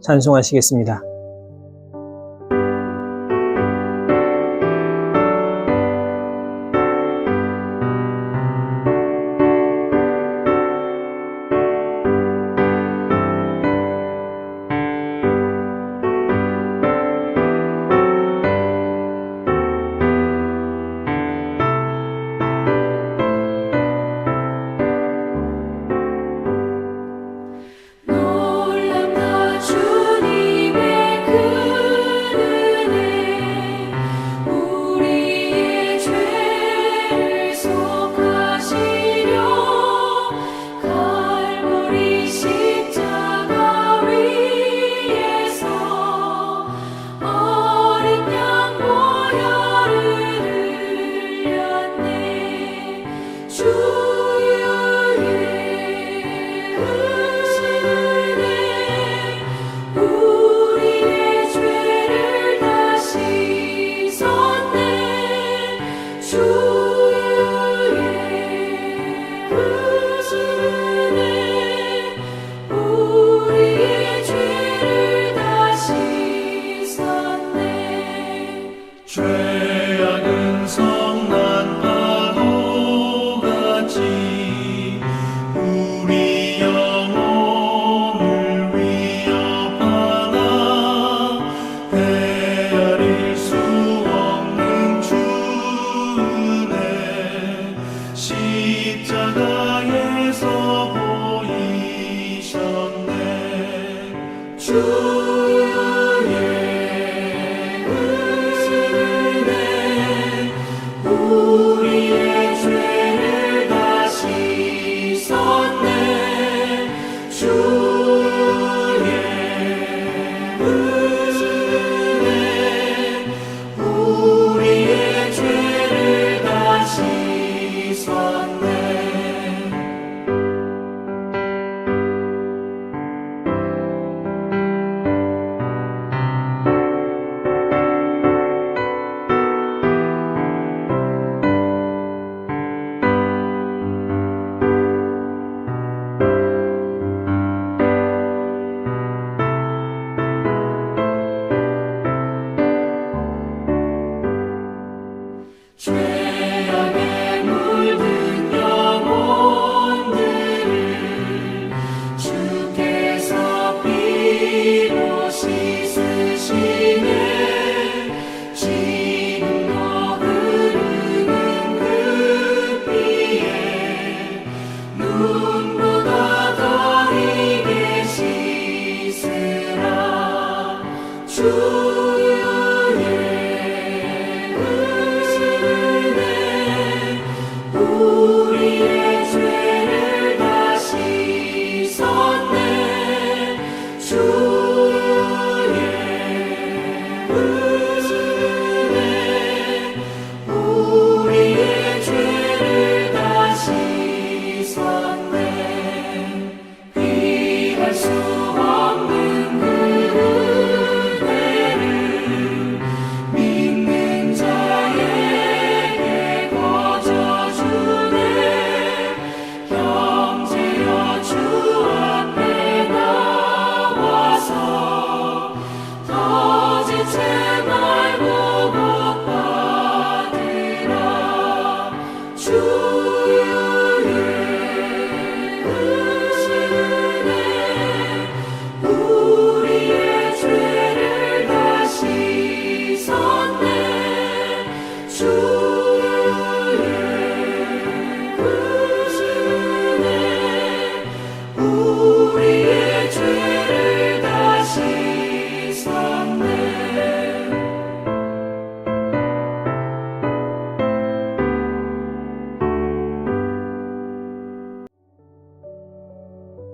찬송하시겠습니다. True.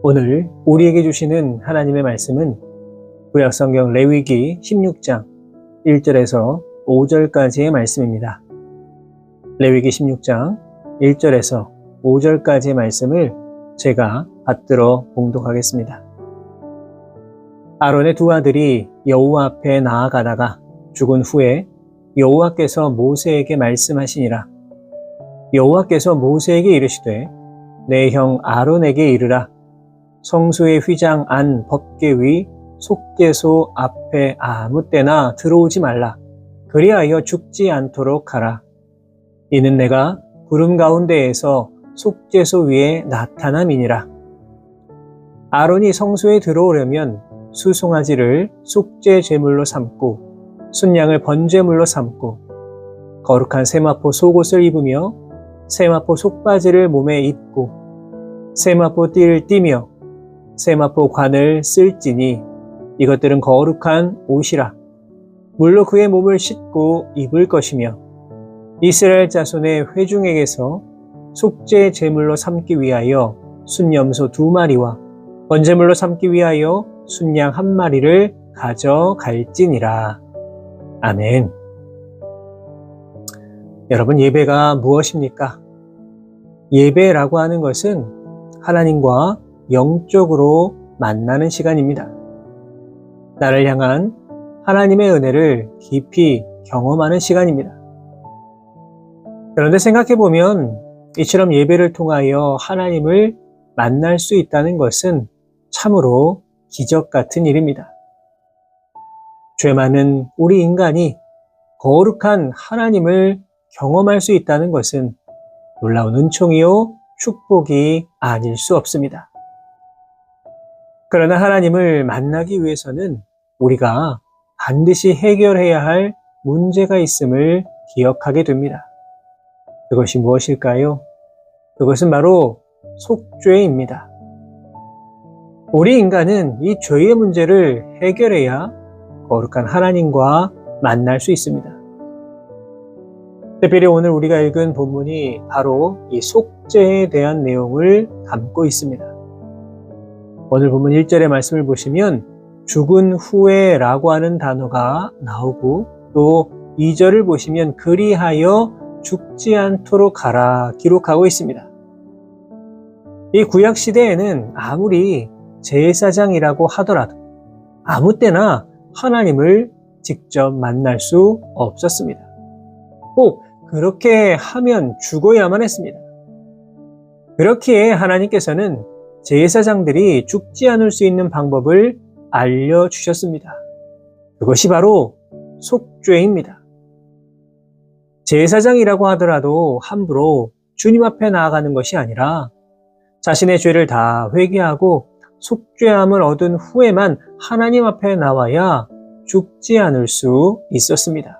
오늘 우리에게 주시는 하나님의 말씀은 구약성경 레위기 16장 1절에서 5절까지의 말씀입니다. 레위기 16장 1절에서 5절까지의 말씀을 제가 받들어 봉독하겠습니다. 아론의 두 아들이 여호와 앞에 나아가다가 죽은 후에 여호와께서 모세에게 말씀하시니라. 여호와께서 모세에게 이르시되 내 형 아론에게 이르라. 성소의 휘장 안 법계 위 속죄소 앞에 아무 때나 들어오지 말라. 그리하여 죽지 않도록 하라. 이는 내가 구름 가운데에서 속죄소 위에 나타남이니라. 아론이 성소에 들어오려면 수송아지를 속죄 제물로 삼고 순양을 번제물로 삼고 거룩한 세마포 속옷을 입으며 세마포 속바지를 몸에 입고 세마포 띠를 띠며 세마포 관을 쓸지니 이것들은 거룩한 옷이라 물로 그의 몸을 씻고 입을 것이며 이스라엘 자손의 회중에게서 속죄 제물로 삼기 위하여 순염소 두 마리와 번제물로 삼기 위하여 순양 한 마리를 가져갈지니라. 아멘. 여러분, 예배가 무엇입니까? 예배라고 하는 것은 하나님과 영적으로 만나는 시간입니다. 나를 향한 하나님의 은혜를 깊이 경험하는 시간입니다. 그런데 생각해 보면 이처럼 예배를 통하여 하나님을 만날 수 있다는 것은 참으로 기적 같은 일입니다. 죄 많은 우리 인간이 거룩한 하나님을 경험할 수 있다는 것은 놀라운 은총이요 축복이 아닐 수 없습니다. 그러나 하나님을 만나기 위해서는 우리가 반드시 해결해야 할 문제가 있음을 기억하게 됩니다. 그것이 무엇일까요? 그것은 바로 속죄입니다. 우리 인간은 이 죄의 문제를 해결해야 거룩한 하나님과 만날 수 있습니다. 특별히 오늘 우리가 읽은 본문이 바로 이 속죄에 대한 내용을 담고 있습니다. 오늘 본문 1절의 말씀을 보시면 죽은 후에 라고 하는 단어가 나오고 또 2절을 보시면 그리하여 죽지 않도록 하라 기록하고 있습니다. 이 구약 시대에는 아무리 제사장이라고 하더라도 아무 때나 하나님을 직접 만날 수 없었습니다. 꼭 그렇게 하면 죽어야만 했습니다. 그렇기에 하나님께서는 제사장들이 죽지 않을 수 있는 방법을 알려주셨습니다. 그것이 바로 속죄입니다. 제사장이라고 하더라도 함부로 주님 앞에 나아가는 것이 아니라 자신의 죄를 다 회개하고 속죄함을 얻은 후에만 하나님 앞에 나와야 죽지 않을 수 있었습니다.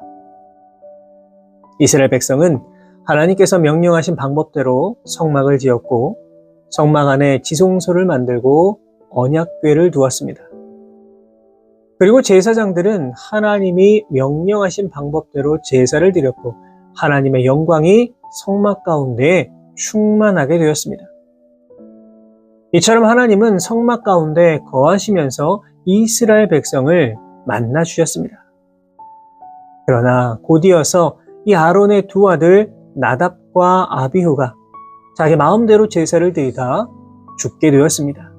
이스라엘 백성은 하나님께서 명령하신 방법대로 성막을 지었고 성막 안에 지성소를 만들고 언약궤를 두었습니다. 그리고 제사장들은 하나님이 명령하신 방법대로 제사를 드렸고 하나님의 영광이 성막 가운데 충만하게 되었습니다. 이처럼 하나님은 성막 가운데 거하시면서 이스라엘 백성을 만나 주셨습니다. 그러나 곧이어서 이 아론의 두 아들 나답과 아비후가 자기 마음대로 제사를 드리다 죽게 되었습니다.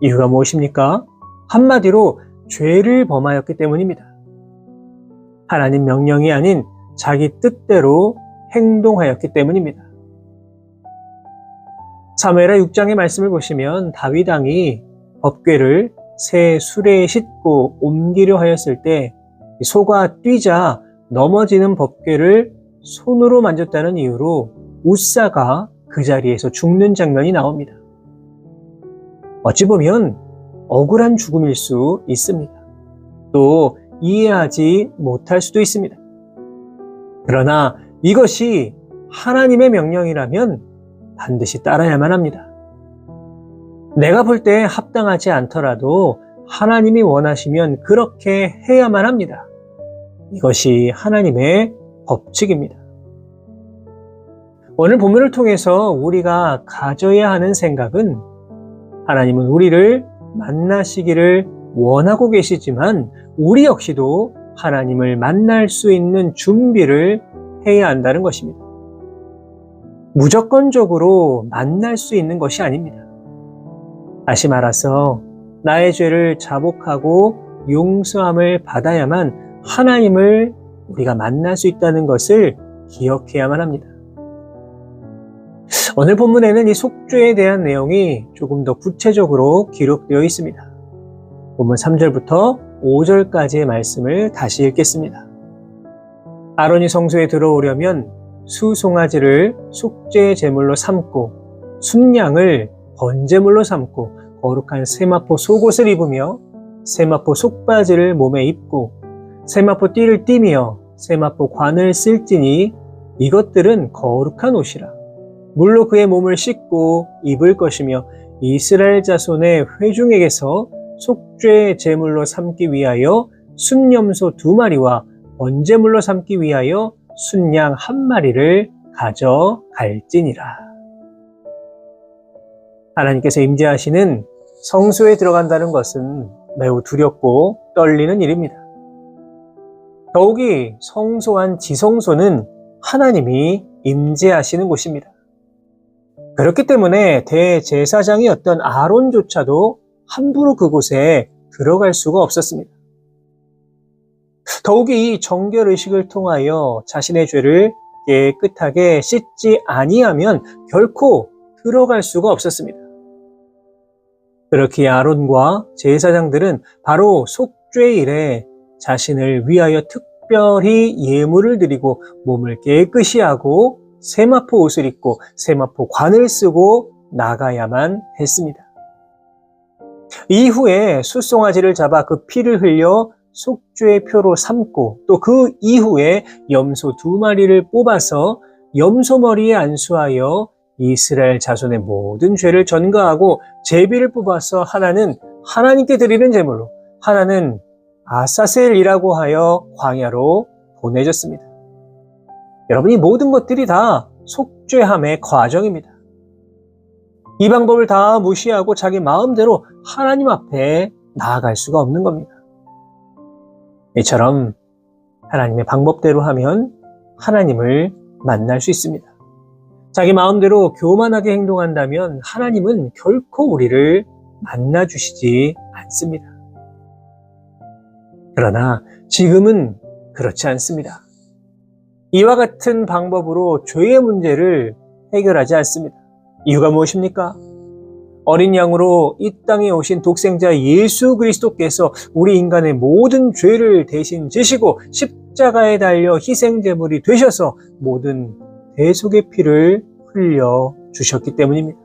이유가 무엇입니까? 한마디로 죄를 범하였기 때문입니다. 하나님 명령이 아닌 자기 뜻대로 행동하였기 때문입니다. 사무엘하 6장의 말씀을 보시면 다윗 왕이 법궤를 새 수레에 싣고 옮기려 하였을 때 소가 뛰자 넘어지는 법궤를 손으로 만졌다는 이유로 우사가 그 자리에서 죽는 장면이 나옵니다. 어찌 보면 억울한 죽음일 수 있습니다. 또 이해하지 못할 수도 있습니다. 그러나 이것이 하나님의 명령이라면 반드시 따라야만 합니다. 내가 볼 때 합당하지 않더라도 하나님이 원하시면 그렇게 해야만 합니다. 이것이 하나님의 법칙입니다. 오늘 본문을 통해서 우리가 가져야 하는 생각은 하나님은 우리를 만나시기를 원하고 계시지만 우리 역시도 하나님을 만날 수 있는 준비를 해야 한다는 것입니다. 무조건적으로 만날 수 있는 것이 아닙니다. 다시 말해서 나의 죄를 자복하고 용서함을 받아야만 하나님을 우리가 만날 수 있다는 것을 기억해야만 합니다. 오늘 본문에는 이 속죄에 대한 내용이 조금 더 구체적으로 기록되어 있습니다. 본문 3절부터 5절까지의 말씀을 다시 읽겠습니다. 아론이 성소에 들어오려면 수송아지를 속죄 제물로 삼고 순양을 번제물로 삼고 거룩한 세마포 속옷을 입으며 세마포 속바지를 몸에 입고 세마포 띠를 띠며 세마포 관을 쓸지니 이것들은 거룩한 옷이라 물로 그의 몸을 씻고 입을 것이며 이스라엘 자손의 회중에게서 속죄 제물로 삼기 위하여 순염소 두 마리와 번제물로 삼기 위하여 순양 한 마리를 가져갈지니라. 하나님께서 임재하시는 성소에 들어간다는 것은 매우 두렵고 떨리는 일입니다. 더욱이 성소한 지성소는 하나님이 임재하시는 곳입니다. 그렇기 때문에 대제사장이었던 아론조차도 함부로 그곳에 들어갈 수가 없었습니다. 더욱이 이 정결의식을 통하여 자신의 죄를 깨끗하게 씻지 아니하면 결코 들어갈 수가 없었습니다. 그렇게 아론과 제사장들은 바로 속죄일에 자신을 위하여 특별히 예물을 드리고 몸을 깨끗이 하고 세마포 옷을 입고 세마포 관을 쓰고 나가야만 했습니다. 이후에 숫송아지를 잡아 그 피를 흘려 속죄의 표로 삼고 또 그 이후에 염소 두 마리를 뽑아서 염소 머리에 안수하여 이스라엘 자손의 모든 죄를 전가하고 제비를 뽑아서 하나는 하나님께 드리는 제물로 하나는 아사셀이라고 하여 광야로 보내졌습니다. 여러분 이 모든 것들이 다 속죄함의 과정입니다. 이 방법을 다 무시하고 자기 마음대로 하나님 앞에 나아갈 수가 없는 겁니다. 이처럼 하나님의 방법대로 하면 하나님을 만날 수 있습니다. 자기 마음대로 교만하게 행동한다면 하나님은 결코 우리를 만나주시지 않습니다. 그러나 지금은 그렇지 않습니다. 이와 같은 방법으로 죄의 문제를 해결하지 않습니다. 이유가 무엇입니까? 어린 양으로 이 땅에 오신 독생자 예수 그리스도께서 우리 인간의 모든 죄를 대신 지시고 십자가에 달려 희생제물이 되셔서 모든 대속의 피를 흘려 주셨기 때문입니다.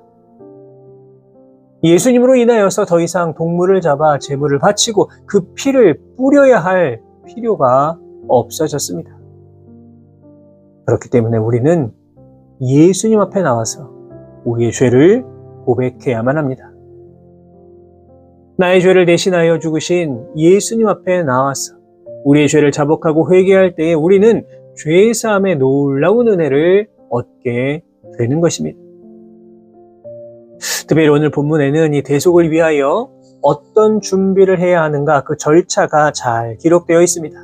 예수님으로 인하여서 더 이상 동물을 잡아 제물을 바치고 그 피를 뿌려야 할 필요가 없어졌습니다. 그렇기 때문에 우리는 예수님 앞에 나와서 우리의 죄를 고백해야만 합니다. 나의 죄를 대신하여 죽으신 예수님 앞에 나와서 우리의 죄를 자복하고 회개할 때에 우리는 죄의 사함의 놀라운 은혜를 얻게 되는 것입니다. 특별히 오늘 본문에는 이 대속을 위하여 어떤 준비를 해야 하는가 그 절차가 잘 기록되어 있습니다.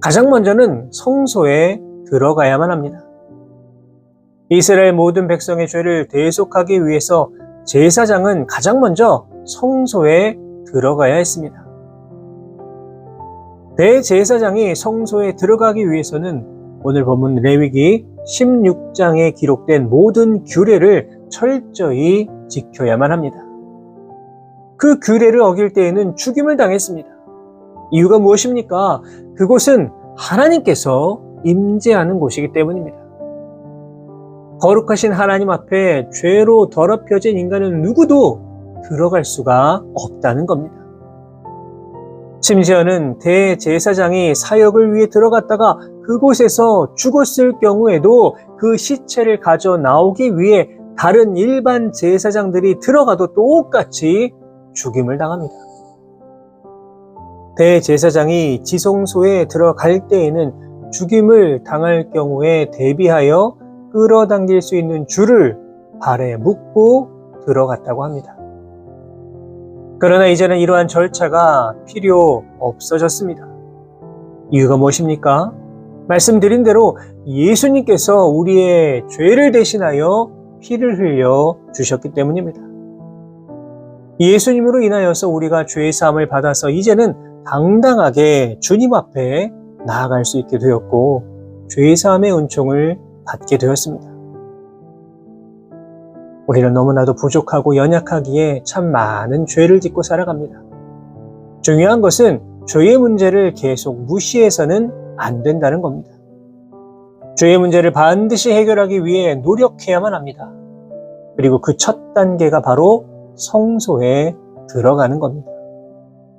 가장 먼저는 성소에 들어가야만 합니다. 이스라엘 모든 백성의 죄를 대속하기 위해서 제사장은 가장 먼저 성소에 들어가야 했습니다. 대제사장이 성소에 들어가기 위해서는 오늘 본문 레위기 16장에 기록된 모든 규례를 철저히 지켜야만 합니다. 그 규례를 어길 때에는 죽임을 당했습니다. 이유가 무엇입니까? 그곳은 하나님께서 임재하는 곳이기 때문입니다. 거룩하신 하나님 앞에 죄로 더럽혀진 인간은 누구도 들어갈 수가 없다는 겁니다. 심지어는 대제사장이 사역을 위해 들어갔다가 그곳에서 죽었을 경우에도 그 시체를 가져 나오기 위해 다른 일반 제사장들이 들어가도 똑같이 죽임을 당합니다. 대제사장이 지성소에 들어갈 때에는 죽임을 당할 경우에 대비하여 끌어당길 수 있는 줄을 발에 묶고 들어갔다고 합니다. 그러나 이제는 이러한 절차가 필요 없어졌습니다. 이유가 무엇입니까? 말씀드린 대로 예수님께서 우리의 죄를 대신하여 피를 흘려 주셨기 때문입니다. 예수님으로 인하여서 우리가 죄의 사함을 받아서 이제는 당당하게 주님 앞에 나아갈 수 있게 되었고 죄의 사함의 은총을 받게 되었습니다. 우리는 너무나도 부족하고 연약하기에 참 많은 죄를 짓고 살아갑니다. 중요한 것은 죄의 문제를 계속 무시해서는 안 된다는 겁니다. 죄의 문제를 반드시 해결하기 위해 노력해야만 합니다. 그리고 그 첫 단계가 바로 성소에 들어가는 겁니다.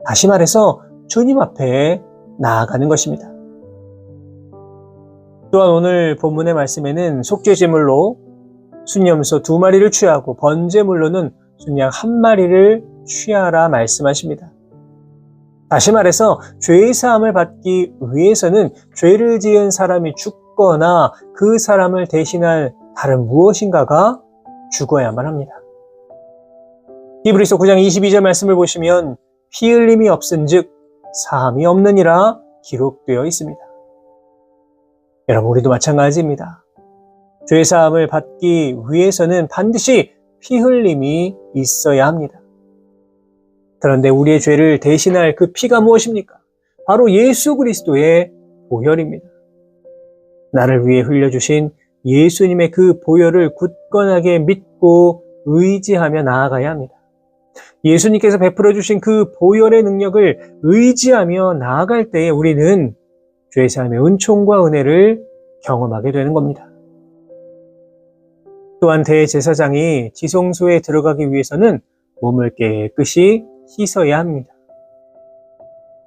다시 말해서 주님 앞에 나아가는 것입니다. 또한 오늘 본문의 말씀에는 속죄제물로 순염소 두 마리를 취하고 번제물로는 순양 한 마리를 취하라 말씀하십니다. 다시 말해서 죄의 사함을 받기 위해서는 죄를 지은 사람이 죽거나 그 사람을 대신할 다른 무엇인가가 죽어야만 합니다. 히브리서 9장 22절 말씀을 보시면 피 흘림이 없은즉 사함이 없느니라 기록되어 있습니다. 여러분 우리도 마찬가지입니다. 죄 사함을 받기 위해서는 반드시 피 흘림이 있어야 합니다. 그런데 우리의 죄를 대신할 그 피가 무엇입니까? 바로 예수 그리스도의 보혈입니다. 나를 위해 흘려주신 예수님의 그 보혈을 굳건하게 믿고 의지하며 나아가야 합니다. 예수님께서 베풀어 주신 그 보혈의 능력을 의지하며 나아갈 때에 우리는 죄사함의 은총과 은혜를 경험하게 되는 겁니다. 또한 대제사장이 지성소에 들어가기 위해서는 몸을 깨끗이 씻어야 합니다.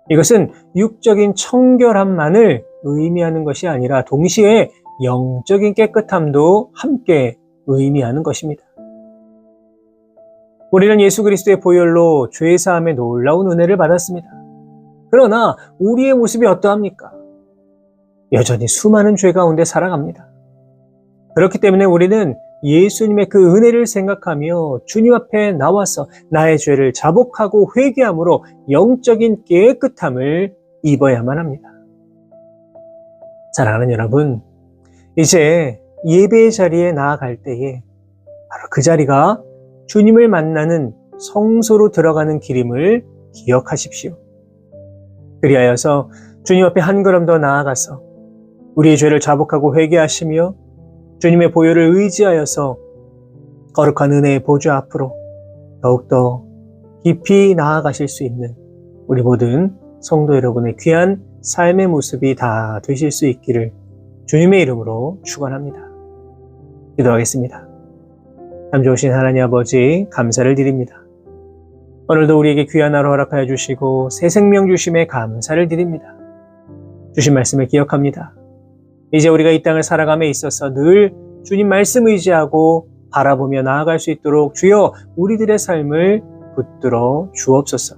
이것은 육적인 청결함만을 의미하는 것이 아니라 동시에 영적인 깨끗함도 함께 의미하는 것입니다. 우리는 예수 그리스도의 보혈로 죄 사함의 놀라운 은혜를 받았습니다. 그러나 우리의 모습이 어떠합니까? 여전히 수많은 죄 가운데 살아갑니다. 그렇기 때문에 우리는 예수님의 그 은혜를 생각하며 주님 앞에 나와서 나의 죄를 자복하고 회개함으로 영적인 깨끗함을 입어야만 합니다. 사랑하는 여러분, 이제 예배의 자리에 나아갈 때에 바로 그 자리가 주님을 만나는 성소로 들어가는 길임을 기억하십시오. 그리하여서 주님 앞에 한 걸음 더 나아가서 우리의 죄를 자복하고 회개하시며 주님의 보혈을 의지하여서 거룩한 은혜의 보좌 앞으로 더욱더 깊이 나아가실 수 있는 우리 모든 성도 여러분의 귀한 삶의 모습이 다 되실 수 있기를 주님의 이름으로 축원합니다. 기도하겠습니다. 참 좋으신 하나님 아버지 감사를 드립니다. 오늘도 우리에게 귀한 하루 허락하여 주시고 새 생명 주심에 감사를 드립니다. 주신 말씀을 기억합니다. 이제 우리가 이 땅을 살아감에 있어서 늘 주님 말씀 의지하고 바라보며 나아갈 수 있도록 주여 우리들의 삶을 붙들어 주옵소서.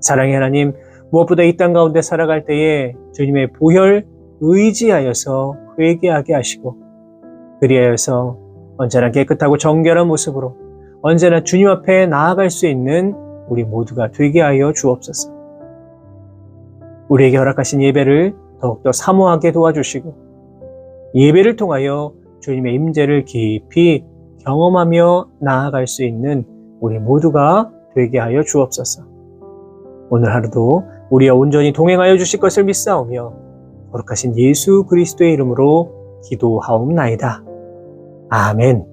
사랑의 하나님, 무엇보다 이 땅 가운데 살아갈 때에 주님의 보혈 의지하여서 회개하게 하시고 그리하여서 언제나 깨끗하고 정결한 모습으로 언제나 주님 앞에 나아갈 수 있는 우리 모두가 되게 하여 주옵소서. 우리에게 허락하신 예배를 더욱더 사모하게 도와주시고 예배를 통하여 주님의 임재를 깊이 경험하며 나아갈 수 있는 우리 모두가 되게 하여 주옵소서. 오늘 하루도 우리와 온전히 동행하여 주실 것을 믿사오며 거룩하신 예수 그리스도의 이름으로 기도하옵나이다. 아멘.